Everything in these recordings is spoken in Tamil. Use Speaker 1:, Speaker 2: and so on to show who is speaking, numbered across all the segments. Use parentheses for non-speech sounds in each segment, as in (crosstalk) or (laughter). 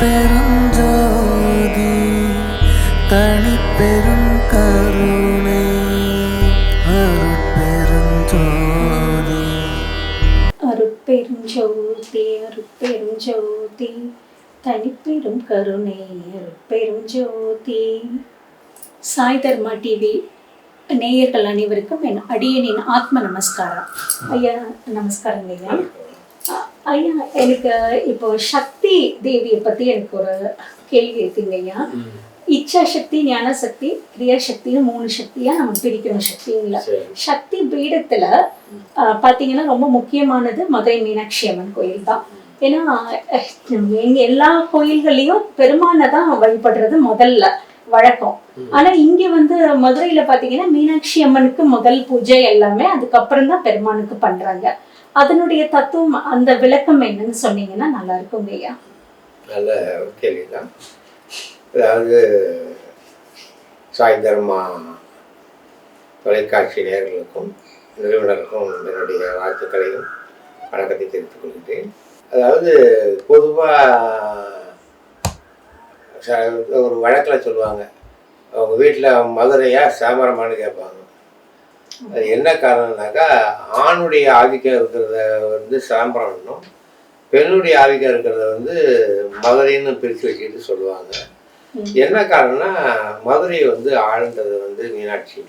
Speaker 1: பெருஞ்சோதி தனி பெரும் கருணை அருட்பெருஞ்சோதி.
Speaker 2: அருட்பெருஞ்சோதி அருட்பெருஞ்சோதி தனிப்பெரும் கருணை அருட்பெருஞ்சோதி. சாய் தர்மா டிவி நேயர்கள் அனைவருக்கும் என் அடியனின் ஆத்ம நமஸ்காரம். ஐயா நமஸ்காரங்க ஐயா ஐயா எனக்கு இப்போ சக்தி தேவியை பத்தி எனக்கு ஒரு கேள்வி இருக்குங்க ஐயா. இச்சா சக்தி ஞான சக்தி கிரியா சக்தின்னு மூணு சக்தியா நம்ம பிரிக்கணும் சக்திங்கள. சக்தி பீடத்துல பாத்தீங்கன்னா ரொம்ப முக்கியமானது மதுரை மீனாட்சி அம்மன் கோயில் தான். ஏன்னா எங்க எல்லா கோயில்கள்லயும் பெருமானை தான் வழிபடுறது முதல்ல வழக்கம். ஆனா இங்க வந்து மதுரையில பாத்தீங்கன்னா மீனாட்சி அம்மனுக்கு முதல் பூஜை எல்லாமே அதுக்கப்புறம் தான் பெருமானுக்கு பண்றாங்க. அதனுடைய தத்துவம் அந்த விளக்கம் என்னன்னு சொன்னீங்கன்னா நல்லா இருக்கும் ஐயா.
Speaker 3: நல்ல கேள்விதான் அதாவது சாய்ந்தரமா தொலைக்காட்சி நேர்களுக்கும் நிறுவனருக்கும் என்னுடைய வாழ்த்துக்களையும் வணக்கத்தை தெரிவித்துக் கொள்கிறேன். அதாவது பொதுவாக ஒரு வழக்கில் சொல்லுவாங்க. அவங்க வீட்டில் மதுரையா சாமரமானு கேட்பாங்க. என்ன காரணம்னாக்கா ஆணுடைய ஆதிக்கம் இருக்கிறத வந்து சாம்பரம்னும் பெண்ணுடைய ஆதிக்கம் இருக்கிறத வந்து மதுரைன்னு பிரித்து வச்சுக்கிட்டு சொல்லுவாங்க. என்ன காரணம்னா மதுரை வந்து ஆழ்ந்தது வந்து மீனாட்சி.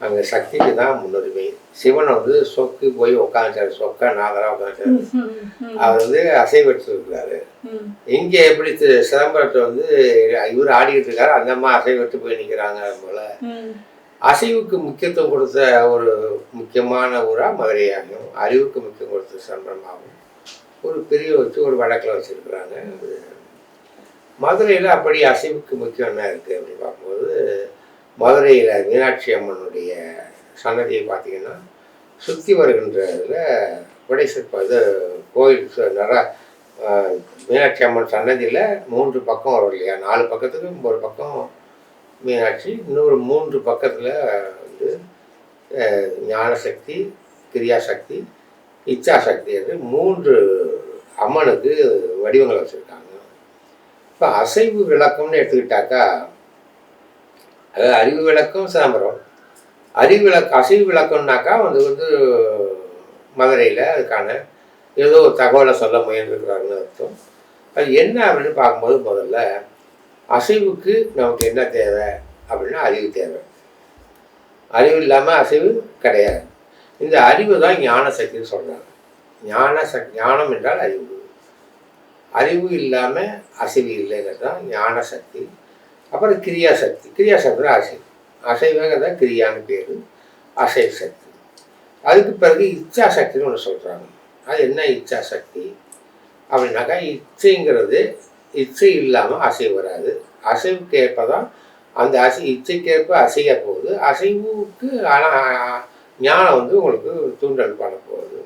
Speaker 3: அங்கே சக்திக்கு தான் முன்னுரிமை. சிவன் வந்து சொக்கு போய் உட்காந்துச்சாரு சொக்கா நாகரா உட்காந்துச்சாரு அவர் வந்து அசைவற்று இருக்கிறாரு
Speaker 2: ம்,
Speaker 3: இங்கே எப்படி சிதம்பரத்தை வந்து இவர் ஆடிக்கிட்டு இருக்காரு. அந்த அம்மா அசைவற்று போய் நிற்கிறாங்க போல. அசைவுக்கு முக்கியத்துவம் கொடுத்த ஒரு முக்கியமான ஊராக மதுரையாகும். அறிவுக்கு முக்கியம் கொடுத்த சிதம்பரமாகும் ஒரு பெரிய வச்சு ஒரு வழக்கில் வச்சுருக்குறாங்க. மதுரையில் அப்படி அசைவுக்கு முக்கியம் என்ன இருக்குது அப்படின்னு பார்க்கும்போது மதுரையில் மீனாட்சி அம்மனுடைய சன்னதியை பார்த்தீங்கன்னா சுற்றி வருகின்றதில் உடை சிற்பம் இது கோயில் சு- நர மீனாட்சி அம்மன் சன்னதியில் மூன்று பக்கம் வரும் இல்லையா? நாலு பக்கத்துக்கும் ஒரு பக்கம் மீனாட்சி இன்னொரு மூன்று பக்கத்தில் வந்து ஞானசக்தி கிரியாசக்தி இச்சாசக்தி என்று மூன்று அம்மனுக்கு வடிவங்கள் வச்சுருக்காங்க. இப்போ அசைவு விளக்கம்னு எடுத்துக்கிட்டாக்கா அதாவது அறிவு விளக்கம் சிதம்பரம். அறிவு விளக்கம் அசைவு விளக்கம்னாக்கா வந்து வந்து மதுரையில் அதுக்கான ஏதோ ஒரு தகவலை சொல்ல முயன்றிருக்கிறாருன்னு அர்த்தம். அது என்ன அப்படின்னு பார்க்கும்போது முதல்ல அசைவுக்கு நமக்கு என்ன தேவை அப்படின்னா அறிவு தேவை. அறிவு இல்லாமல் அசைவு கிடையாது. இந்த அறிவு தான் ஞான சக்தின்னு சொல்கிறாங்க ஞான சக் ஞானம் என்றால் அறிவு. அறிவு இல்லாமல் அசைவு இல்லைங்கிறது தான் ஞான சக்தி அப்புறம் கிரியா சக்தி கிரியா சக்தி தான் அசைவு. அசைவுங்கிறத கிரியான்னு பேர். அசைவு சக்தி அதுக்கு பிறகு இச்சா சக்தின்னு ஒன்று சொல்கிறாங்க அது என்ன இச்சா சக்தி அப்படின்னாக்கா இச்சைங்கிறது இச்சை இல்லாமல் அசைவு வராது. அசைவுக்கு ஏற்ப தான் அந்த அசை இச்சைக்கேற்ப அசைய போகுது. அசைவுக்கு ஆனால் ஞானம் வந்து உங்களுக்கு தூண்டல் பண்ண போகுது.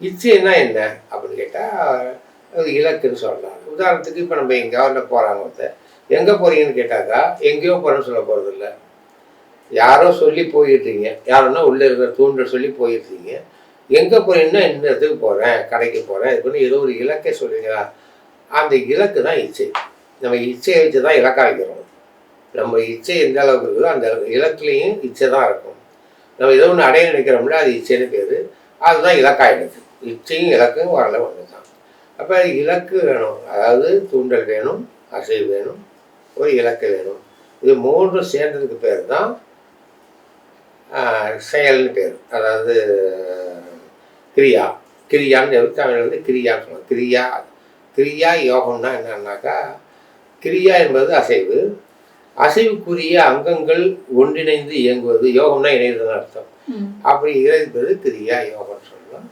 Speaker 3: இச்சைன்னா என்ன அப்படின்னு கேட்டால் இலக்குன்னு சொல்லலாம் உதாரணத்துக்கு இப்போ நம்ம எங்கேயாவது போகிறாங்க ஒருத்தர். எங்கே போகிறீங்கன்னு கேட்டாக்கா எங்கேயோ போகிறேன்னு சொல்ல போகிறது இல்லை யாரோ சொல்லி போயிடுறீங்க. யாரோன்னா உள்ளே இருக்கிற தூண்டல் சொல்லி போயிருக்கீங்க எங்கே போகிறீங்கன்னா இந்த இடத்துக்கு போகிறேன் கடைக்கு போகிறேன் இது பண்ணி ஏதோ ஒரு இலக்கை சொல்லுவீங்களா அந்த இலக்கு தான் இச்சை. நம்ம இச்சையை வச்சு தான் இலக்காகிறோம் நம்ம இச்சை எந்த அளவுக்கு இருக்குதோ அந்த இலக்குலேயும் இச்சை தான் இருக்கும். நம்ம ஏதோ ஒன்று அடைய நினைக்கிறோம்ல அது இச்சைன்னு பேர். அதுதான் இலக்கா இச்சையும் இலக்கும் வரல ஒன்று தான் அப்போ இலக்கு வேணும். அதாவது தூண்டல் வேணும் அசைவு வேணும் ஒரு இலக்கு வேணும். இது மூன்றும் சேர்ந்ததுக்கு பேர் தான் செயல்னு பேர். அதாவது கிரியா. கிரியான்னு சொல்லி தமிழ் வந்து கிரியான்னு சொல்லுவாங்க. கிரியா கிரியா யோகம்னா என்னன்னாக்கா கிரியா என்பது அசைவு. அசைவுக்குரிய அங்கங்கள் ஒன்றிணைந்து இயங்குவது. யோகம்னா இணைந்ததுன்னு அர்த்தம். அப்படி இணைப்பது கிரியா யோகம்னு சொல்லலாம்.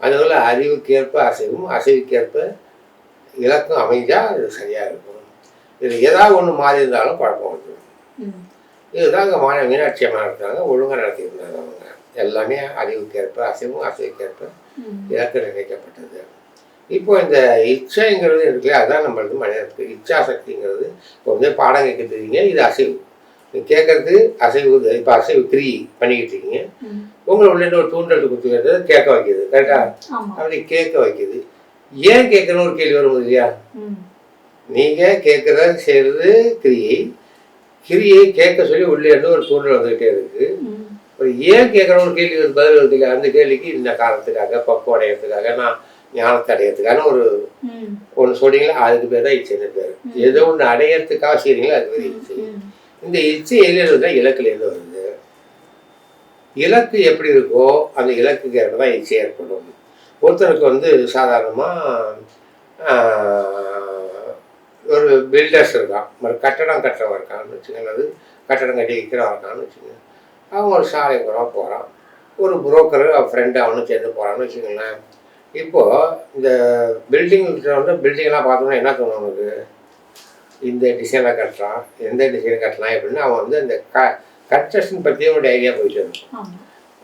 Speaker 3: அதுபோல் அறிவுக்கேற்ப அசைவும் அசைவுக்கேற்ப இலக்கும் அமைஞ்சால் அது சரியாக இருக்கும். இதில் ஏதாவது ஒன்று மாறி இருந்தாலும் குழப்பம் வந்துடும் இதுதான் அங்கே மான மீனாட்சி அம்மா நடத்துனாங்க ஒழுங்காக நடத்தியிருந்தாங்க அவங்க. எல்லாமே அறிவுக்கேற்ப அசைவும் அசைவுக்கேற்ப
Speaker 2: ம்,
Speaker 3: இலக்கு நிர்ணயிக்கப்பட்டது. இப்போ இந்த இச்சைங்கிறது இருக்குல்ல அதுதான் நம்மளுக்கு மனிதனுக்கு இச்சா சக்திங்கிறது இப்போ வந்து பாடம் கேட்குறீங்க இது அசைவு. கேட்கறது அசைவு இப்போ அசைவு த்ரீ பண்ணிக்கிட்டு இருக்கீங்க. உங்களை உள்ள ஒரு தூண்டல் குத்துக்கிறது கேட்க வைக்குது கரெக்டா அப்படி கேட்க வைக்குது ஏன் கேட்கணும் ஒரு கேள்வி வரும் இல்லையா?
Speaker 2: ம்.
Speaker 3: நீங்க கேட்குற செய்யறது கிரியை கிரியை கேட்க சொல்லி உள்ளே இருந்து ஒரு தூண்டல் வந்துகிட்டே இருக்கு. ஒரு ஏன் கேட்கணும் ஒரு கேள்வி பதில் வருது இல்லையா? அந்த கேள்விக்கு இந்த காரணத்துக்காக பக்குவம் அடையிறதுக்காக நான் ஞானத்தை அடையிறதுக்கான ஒரு ஒன்று சொன்னீங்களா அதுக்கு பேர் தான் இச்சைன்னு பேர். ஏதோ ஒன்று அடையிறதுக்காக செய்றீங்களோ? அது பேர் இச்சை. இந்த இச்சை எதிலிருந்து தான் இலக்குலேருந்து வருது. இலக்கு எப்படி இருக்கோ அந்த இலக்குக்கு ஏற்ப தான் இச்சை ஏற்படும். ஒருத்தருக்கு வந்து சாதாரணமாக ஒரு பில்டர்ஸ் இருக்கான். ஒரு கட்டடம் கட்டுறவன் இருக்கான்னு வச்சுக்கோங்க. அது கட்டடம் கட்டி விற்கிறவன் இருக்கான்னு வச்சுக்கோங்க. அவன் ஒரு சாலை குறவாக போகிறான் ஒரு புரோக்கர் அவன் ஃப்ரெண்டு அவனும் சேர்ந்து போகிறான்னு வச்சுக்கோங்களேன். இப்போது இந்த பில்டிங் வந்து பில்டிங்லாம் பார்த்தோம்னா என்ன தோணும் அவனுக்கு இந்த டிசைனில் கட்டுறான் எந்த டிசைனில் கட்டலாம் அப்படின்னு அவன் வந்து அந்த க கன்ஸ்ட்ரக்ஷன் பற்றியே ஒரு ஐடியா போயிட்டு இருக்கும்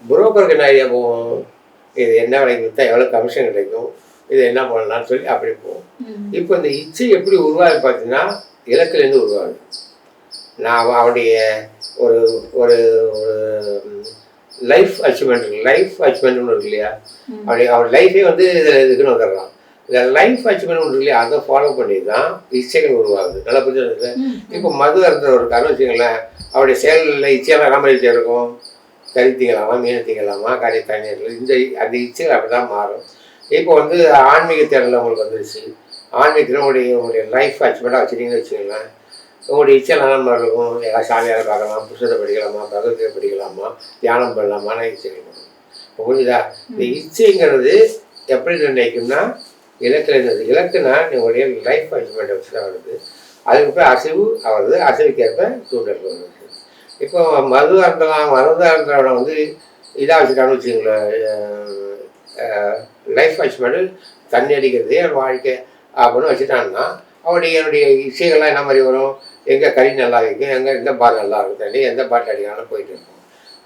Speaker 3: புரோக்கருக்கு என்ன ஐடியா போகும்? இது என்ன விலைக்கு விற்றா எவ்வளோ கமிஷன் கிடைக்கும்? இது என்ன பண்ணலாம்னு சொல்லி அப்படி போகும். இப்போ இந்த இச்சை எப்படி உருவாகுது பார்த்தீங்கன்னா இலக்குலேருந்து உருவாகுது. நான் அவன் அவனுடைய ஒரு ஒரு ஒரு லைஃப் அச்சீவ்மெண்ட் லைஃப் அச்சீவ்மெண்ட்னு இருக்கு இல்லையா. அவனுடைய அவன் லைஃபே வந்து இதில் இதுக்குன்னு வந்துடுறான். இந்த லைஃப் அச்சீவ்மெண்ட் ஒன்று இல்லையா? அதை ஃபாலோ பண்ணி தான் இச்சைகள் உருவாகுது. நல்லா புரிஞ்சது
Speaker 2: ம்
Speaker 3: இப்போ மது அருந்தவர் இருக்காருன்னு வச்சுங்களேன் அவருடைய செயலில் இச்சையெல்லாம் மாதிரி இச்சை இருக்கும் கறி திங்கலாமா மீன் திங்கலாமா கறி தண்ணீர் இந்த அந்த இச்சைகள் அப்படி தான் மாறும். இப்போ வந்து ஆன்மீக தேடல உங்களுக்கு வந்துருச்சு. ஆன்மீகத்தில் உங்களுடைய உங்களுடைய லைஃப் அச்சீவ்மெண்ட்டாக வச்சுட்டீங்கன்னு வச்சுங்களேன் உங்களுடைய இச்சை மாதிரி இருக்கும். சாமியாரை பார்க்கலாம்? புத்தகத்தை படிக்கலாமா? பகவத்கீதை படிக்கலாமா? தியானம் பண்ணலாமான்னு இச்சைகள் வரும். புரியுதா இந்த இச்சைங்கிறது எப்படி நிர்ணயிக்கும்னா இலக்கில் இருந்தது இலக்குனா உங்களுடைய லைஃப் அச்சீவ்மெண்ட்டை வச்சு தான் வருது. அதுக்கு போய் அசைவு வருது அசைவுக்கேற்ப தூண்டல் வருது இப்போ மது அருந்தலாம் மருந்து அருந்தவனை வந்து இதாக வச்சுட்டான்னு வச்சுங்களேன் லைஃப் அச்சீவ்மெண்ட்டு தண்ணி அடிக்கிறது வாழ்க்கை அப்படின்னு வச்சுட்டான்னா அவனுடைய என்னுடைய இசைகள்லாம் என்ன மாதிரி வரும்? எங்கே கறி நல்லா இருக்கும் எங்கே எந்த பால் நல்லா இருக்கும் எந்த பாட்டு அடிக்கிறாலும் போயிட்டு இருக்கும்.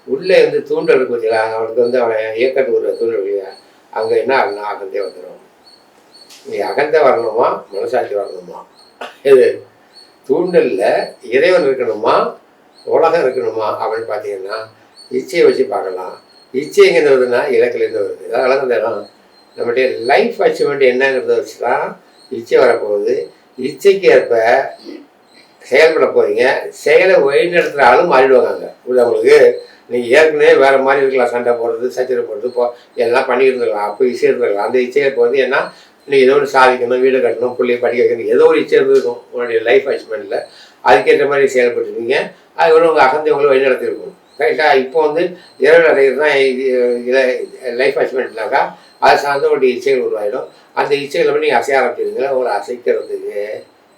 Speaker 3: உள்ளே இருந்து தூண்டல் இருக்கு அவனுக்கு வந்து அவனை இயக்கத்துக்கு ஒரு தூண்டல் அங்கே என்ன ஆகணும் அகந்தே வந்துடும் நீ அகந்தே வரணுமா? மனசாட்சி வரணுமா? இது தூண்டலில் இறைவன் இருக்கணுமா? உலகம் இருக்கணுமா? அப்படின்னு பார்த்தீங்கன்னா இச்சையை வச்சு பார்க்கலாம். இச்சைங்கிறதுனா வருதுன்னா இலக்கிலேருந்து வருது. அதனால அந்த இடம் நம்முடைய லைஃப் அச்சீவ்மெண்ட் என்னங்கிறத வச்சு தான் இச்சை வரப்போகுது. இச்சைக்கு ஏற்ப செயல்பட போகிறீங்க செயலை வழிநடத்துகிற ஆளும் மாறிடுவாங்க அங்கே நீங்கள் ஏற்கனவே வேறு மாதிரி இருக்கலாம். சண்டை போடுறது சச்சரவு போடுறது போ எல்லாம் பண்ணிட்டு அப்போ இசை இருந்திருக்கலாம். அந்த இச்சை வந்து என்ன? நீங்கள் ஏதோ ஒன்று சாதிக்கணும் வீடு கட்டணும் பிள்ளைய படிக்க வைக்கணும். ஏதோ ஒரு இச்சை இருந்திருக்கும் உங்களுடைய லைஃப் அச்சீவ்மெண்ட்டில் அதுக்கேற்ற மாதிரி செயல்பட்டுருக்கீங்க. அது கூட உங்கள் அகந்தை உங்களை வழிநடத்திருக்கும் கரெக்டாக இப்போ வந்து இரவு அடைகிறது தான் இதை லைஃப் அச்சீவ்மெண்ட்னாக்கா அது சார்ந்த ஒரு இச்சைகள் உருவாயிடும். அந்த இச்சைகளை நீங்கள் அசைய ஆரம்பிச்சிருந்தீங்களா உங்களை அசைக்கிறதுக்கு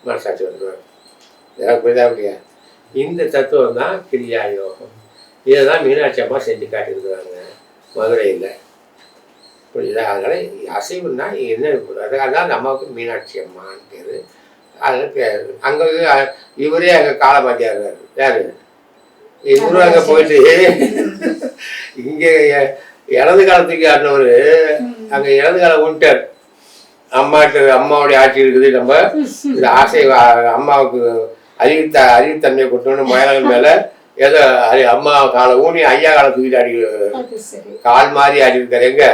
Speaker 3: மனசாட்சி வந்துடுவாங்க புரியுதா அப்படியா இந்த தத்துவம் தான் கிரியா யோகம் இதை தான் மீனாட்சி அம்மா செஞ்சு காட்டியிருக்கிறாங்க. மதுரையில். புரியுதா? அதனால் அசைவுன்னா என்ன? அது அதான் அம்மாவுக்கு மீனாட்சி அம்மான்னு பேர். அதில் பேர். அங்கே இவரே அங்கே காலமாத்தியார் யார்? இவரும் அங்கே போயிட்டு இங்கே இடது காலத்துக்கு ஆடினவர் அங்கே இடது காலம் விட்டார் அம்மாட்டு அம்மாவுடைய ஆட்சி இருக்குது. நம்ம (laughs) இந்த ஆசை அம்மாவுக்கு அறிவித்த அறிவுத்தன்மையை கொடுத்தோன்னு மயிலகன் மேலே ஏதோ அறி அம்மா காலை ஊனி ஐயா காலை தூக்கிட்டு அடி கால் மாதிரி அடிவிருக்காரு எங்க?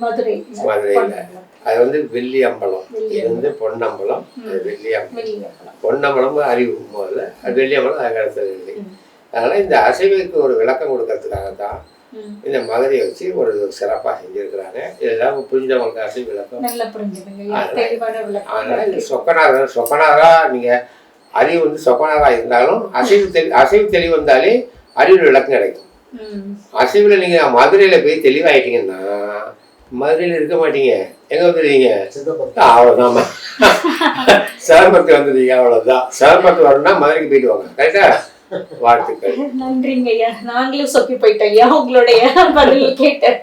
Speaker 2: மதுரை.
Speaker 3: மதுரையில். அது வந்து வெள்ளி அம்பலம். இது வந்து பொன்னம்பலம் வெள்ளி அம்பலம். பொன்னம்பலம் அறிவு முதல்ல. அது வெள்ளி அம்பலம் அது அடுத்தது வெள்ளி.
Speaker 2: ம்.
Speaker 3: அதனால் இந்த அசைவுக்கு ஒரு விளக்கம் கொடுக்கறதுக்காக தான். இந்த மதுரையை வச்சு ஒரு சிறப்பாக செஞ்சுருக்கிறாங்க. இதெல்லாம் புரிஞ்சவங்களுக்கு அசைவு விளக்கம். அதனால- சொக்கநாதர் சொக்கநாதரா நீங்கள் அறிவு வந்து சொக்கநாதராக இருந்தாலும் அசைவு தெளி அசைவு தெளிவு வந்தாலே அறிவு விளக்கம் கிடைக்கும்.
Speaker 2: ம்.
Speaker 3: அசைவில் நீங்கள் மதுரையில் போய் தெளிவாயிட்டீங்கன்னா மதுரையில் இருக்க மாட்டீங்க. எங்கே வந்துடுவீங்க அவ்வளோதாம்மா சிரமத்து வந்துடுவீங்க அவ்வளோதான் சிரமத்து வரணும்னா மதுரைக்கு போயிட்டு வாங்க. கரெக்டா? வாழ்த்துக்கள்.
Speaker 2: நன்றிங்க ஐயா. நாங்களும் சொக்கி போயிட்டோம் ஐயா. உங்களுடைய பதில் கேட்டேன்.